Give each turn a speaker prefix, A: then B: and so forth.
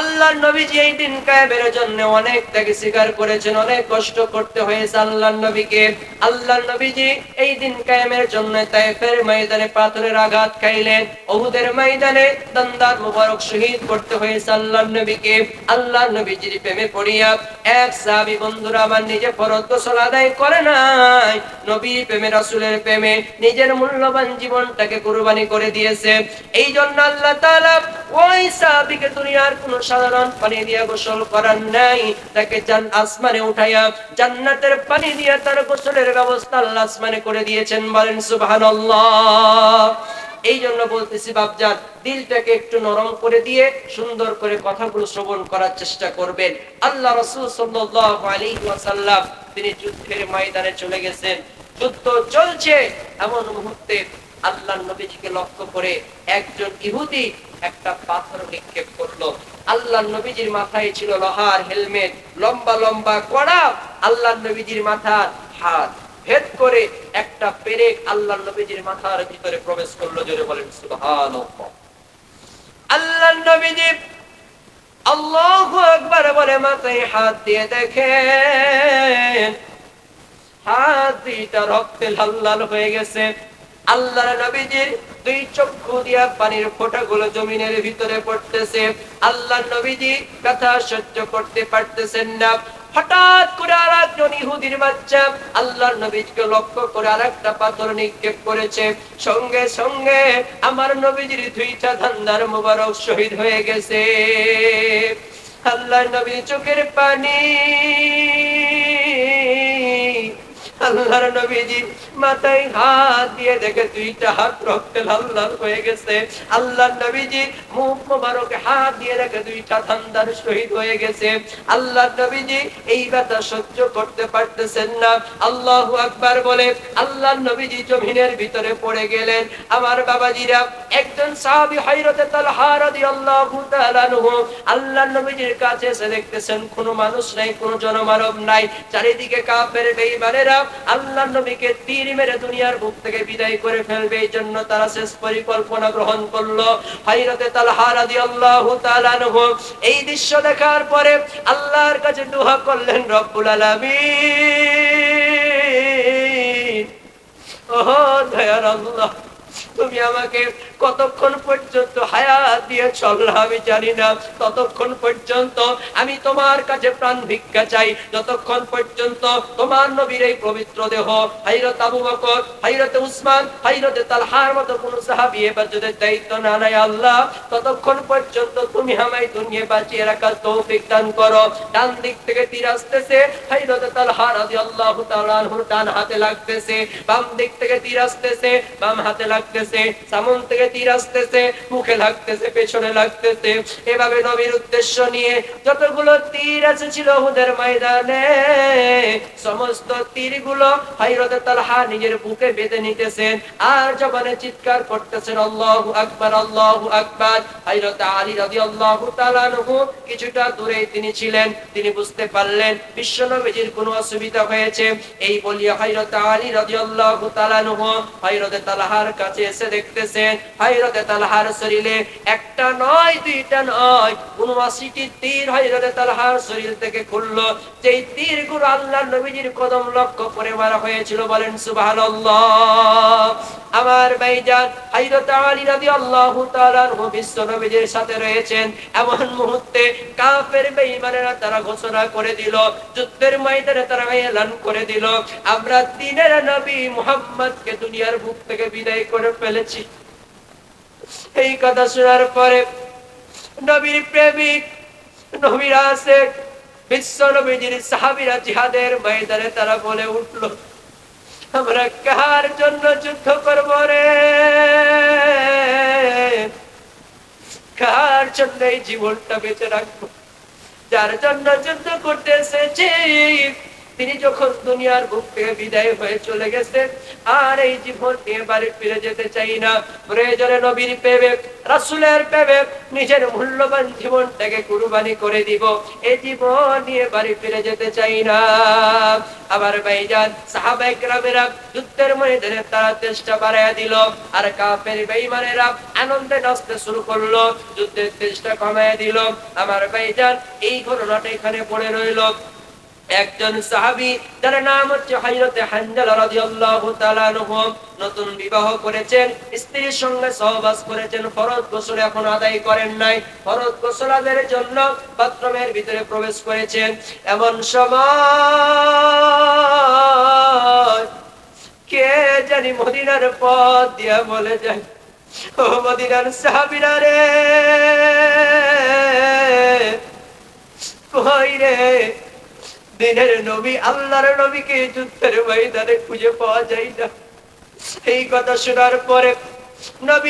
A: আল্লাহ নবীজি এই দিন কায়েমের জন্য অনেক ত্যাগ স্বীকার করেছেন, অনেক কষ্ট করতে হয়েছে আল্লাহ নবীকে। আল্লাহ নবীজি এই দিন কায়েমের জন্য তাইফের ময়দানে পাথরের আঘাত খাইলেন ওহুদের ময়দানে দন্দার মুবারক শহীদ করতে হয়েছে আল্লাহ নবীকে। আল্লাহ নবীজির প্রেমে পড়িয়া এক সাহাবী, বন্ধুরা, আমার নিজে ফরজ গোসল আদায় করে নাই। নবী প্রেমে, রাসূলের প্রেমে নিজের মূল্যবান জীবনটাকে কুরবানি করে দিয়েছে। এই জন্য আল্লাহ তাআলা ওই সাহাবীকে দুনিয়ার কোন সাধারণ পানি দিয়া গোসল করার নাই। তাকে আসমানে উঠাইয়া জান্নাতের পানি দিয়া তার গোসলের ব্যবস্থা আল্লাহ আসমানে করে দিয়েছেন। বলেন এই জন্য বলতেছি, বাপজান, দিলটাকে একটু নরম করে দিয়ে সুন্দর করে কথাগুলো শ্রবণ করার চেষ্টা করবেন। আল্লাহ রসুল ওয়াসাল্লাম তিনি যুদ্ধের ময়দানে চলে গেছেন। যুদ্ধ চলছে এমন মুহূর্তে আল্লাহ নবীজিকে লক্ষ্য করে একজন ইহুদি একটা পাথর নিক্ষেপ করল। আল্লাহ নবীজির মাথায় ছিল লোহার হেলমেট, লম্বা লম্বা কড়া। আল্লাহ নবীজির মাথার হাত ভেদ করে একটা পেরেক আল্লাহ নবীজির মাথার ভিতরে প্রবেশ করল জোরে বলেন, সুবহানাল্লাহ। আল্লাহ নবীজি আল্লাহু আকবার বলে মাথায় হাত দিয়ে দেখেন, হাত দুইটা রক্তে লাল লাল হয়ে গেছে। আল্লাহর নবীজির দুই চক্ষু দিয়া পানির ফোঁটাগুলো জমিনের ভিতরে পড়তেছে। আল্লাহ নবীজি ব্যথা সহ্য করতে পারতেছেন না। হঠাৎ করে আর একজন ইহুদির বাচ্চা আল্লাহর নবীকে লক্ষ্য করে আর একটা পাথর নিক্ষেপ করেছে। সঙ্গে সঙ্গে আমার নবীজির দুইটা ধান্দার মুবারক শহীদ হয়ে গেছে। আল্লাহ নবী চোখের পানি, আল্লাহর নবীজি মাথায় হাত দিয়ে দেখে দুইটা হাত রক্তে লাল লাল হয়ে গেছে। আল্লাহর নবীজি মুখ হাত দিয়ে দুইটা শহীদ হয়ে গেছে। আল্লাহর নবীজি এই ব্যথা সহ্য করতে পারতেছেন না। আল্লাহু আকবার বলে, আল্লাহর নবীজি জমিনের ভিতরে পড়ে গেলেন। আমার বাবাজিরা একজন সাহাবী হযরতে তালহা রাদিয়াল্লাহু আল্লাহর নবীজির কাছে এসে দেখতেছেন কোনো মানুষ নাই, কোনো জনমানব নাই। চারিদিকে কাফের, বেঈমানেরা আল্লাহ নবীকে তীর মেরে দুনিয়ার বুক থেকে বিদায় করে ফেলবে, এই জন্য তারা শেষ পরিকল্পনা গ্রহণ করল। হাইরতে তালহা রাদিয়াল্লাহু তাআলা আনহু। এই দৃশ্য দেখার পরে আল্লাহর কাছে দোয়া করলেন, রব্বুল আলামিন। ওহ, দয়ার তুমি আমাকে কতক্ষণ পর্যন্ত হায়াত দিয়ে চললা আমি জানি না। ততক্ষণ পর্যন্ত আমি তোমার কাছে প্রাণ ভিক্ষা চাই। যতক্ষণ পর্যন্ত তোমার নবীর এই পবিত্র দেহ হাইরত আবু বকর, হাইরত উসমান, হাইরতে তালহার মতো কোন সাহাবী এবার যদি দায়িত্ব না নেয় আল্লাহ। ততক্ষণ পর্যন্ত তুমি আমায় দুনিয়া বাঁচিয়ে রাখার তৌফিক দান করো। ডান দিক থেকে তীর আসতেছে, হাইরতে তালহা রাদিয়াল্লাহু তাআলা আনহুর ডান হাতে লাগতেছে, বাম দিক থেকে তীর আসতেছে, বাম হাতে লাগতেছে। সামন থেকে তীর আসতেছে, মুখে লাগতেছে, পেছনে লাগতেছে। এভাবে নবীর উদ্দেশ্য নিয়ে যতগুলো তীর ময়দানে, সমস্ত নিজের বুকে বেঁধে নিতেছেন। আর জবানে চিৎকার করতেছেন, আল্লাহু আকবার আল্লাহু আকবার। হাইরতে আলী রাদিয়াল্লাহু তাআলা আনহু কিছুটা দূরে তিনি ছিলেন। তিনি বুঝতে পারলেন বিশ্ব নবীজির কোনো অসুবিধা হয়েছে। এই বলিয়া হাইরতে আলী রাদিয়াল্লাহু তাআলা আনহু হাইরতে তালহার কাছে এসে দেখতেছেন হাইরতে তালহার শরীরে একটা নয়, দুইটা নয়, উনআশিটি তীর হাইরতে তালহার শরীর থেকে খুললো। যেই তীরগুলো আল্লাহ নবীজির কদম লক্ষ্য করে মারা হয়েছিল, বলেন, সুবহানাল্লাহ। আমার ভাইজান হাইরত আলী রাদিয়াল্লাহু তাআলা বিশ্ব নবীজির সাথে রয়েছেন। এমন মুহূর্তে কাফের বেঈমানেরা তারা ঘোষণা করে দিল, যুদ্ধের ময়দানে তারা এলান করে দিল। আমরা দিনের নবী মুহাম্মদকে দুনিয়ার বুক থেকে বিদায় করে ফেলেছি। এই কথা শোনার পরে নবীর প্রেমিক, নবীর আশেক, বিশ্ব নবীজির সাহাবীরা জিহাদের ময়দানে তারা বলে উঠল, আমরা কার জন্য যুদ্ধ করব রে? কার জন্য এই জীবনটা বেঁচে রাখব? যার জন্য যুদ্ধ করতে এসেছি তিনি যখন দুনিয়ার বুক থেকে বিদায় হয়ে চলে গেছেন আর এই জীবন বাড়ি ফিরে যেতে চাই না। প্রয়োজনে নবীর পেবে রাসুলের পেবে নিজের মূল্যবান জীবনটাকে কুরবানি করে দিব। এই জীবন নিয়ে বাড়ি ফিরে যেতে চাই না। আবার ভাইজান সাহাবাই গ্রামেরা যুদ্ধের ময়দানে তারা চেষ্টা বাড়াইয়া দিল, আর কাফের বেঈমানেরা আনন্দে নাচতে শুরু করল, যুদ্ধের চেষ্টা কমাইয়া দিল। আমার ভাইজান, এই ঘটনাটা এখানে পড়ে রইল। একজন সাহাবী যার নাম হচ্ছে হানজালা রাদিয়াল্লাহু তাআলা নতুন বিবাহ করেছেন, স্ত্রীর সঙ্গে সহবাস করেছেন, ফরজ গোসল এখন আদায় করেন নাই। ফরজ গোসল আদায়ের জন্য বাথরুমের ভিতরে প্রবেশ করেছেন। এমন সময় কে জানি মদিনার পথ দিয়া বলে যায়, ও মদিনার সাহাবীরা রে, কই রে? দিনের নবী, আল্লাহর নবীকে যুদ্ধের ময়দানে খুঁজে পাওয়া যায় না। এই কথা শোনার পরে নবী